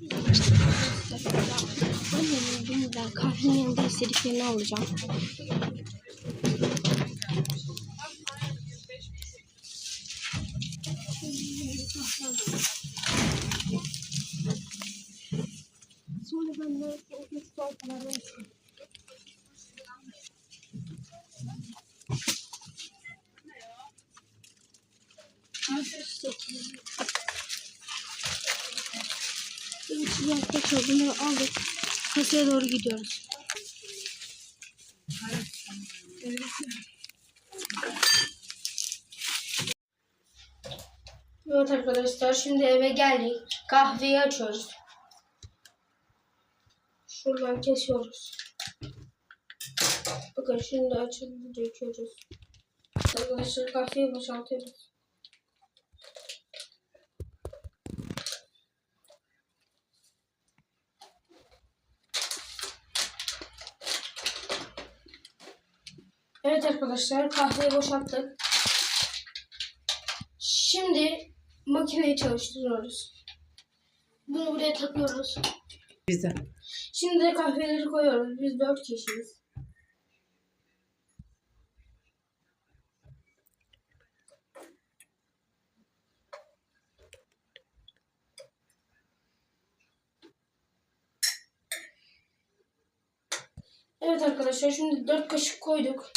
Ben yoruldum ben kahvenin yanında istediklerini alacağım. Sonra ben de o kötü sayfalardan 3 yerde çözümü aldık. Kasaya doğru gidiyoruz. Evet arkadaşlar şimdi eve geldik. Kahveyi açıyoruz. Şuradan kesiyoruz. Bakın şimdi açıp döküyoruz. Arkadaşlar kahveyi boşaltıyoruz. Evet arkadaşlar kahveyi boşalttık. Şimdi makineyi çalıştırıyoruz. Bunu buraya takıyoruz. Güzel. Şimdi de kahveleri koyuyoruz. Biz dört kişiyiz. Evet arkadaşlar şimdi dört kaşık koyduk.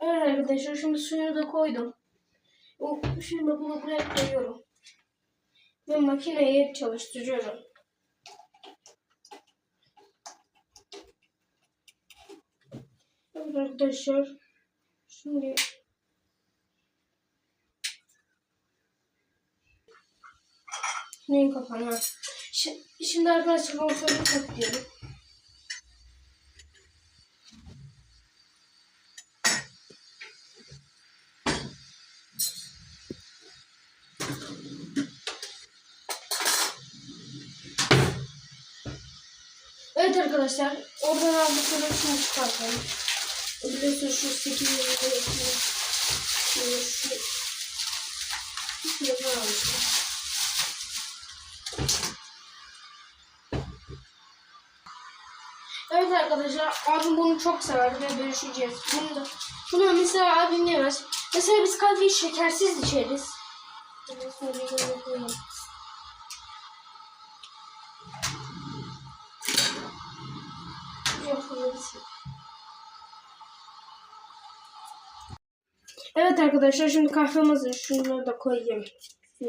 Evet arkadaşlar şimdi suyunu da koydum. Şimdi bunu buraya koyuyorum. Ve makineyi çalıştırıyorum. Evet arkadaşlar. Şimdi Neyin kapanı şimdi arkadaşlar motoru takıyorum. Evet arkadaşlar, oradan aldıkları şimdi çıkartalım. Biliyorsunuz şu 8 yılında yapıyor. Şöyle şu tarafa almışım. Evet arkadaşlar, abim bunu çok sever ve bölüşeceğiz. Bunu da, bunu mesela abim yemez. Mesela biz kahveyi şekersiz içeriz. Mesela Evet arkadaşlar şimdi kahvem hazır. Şunları da koyayım. Hı.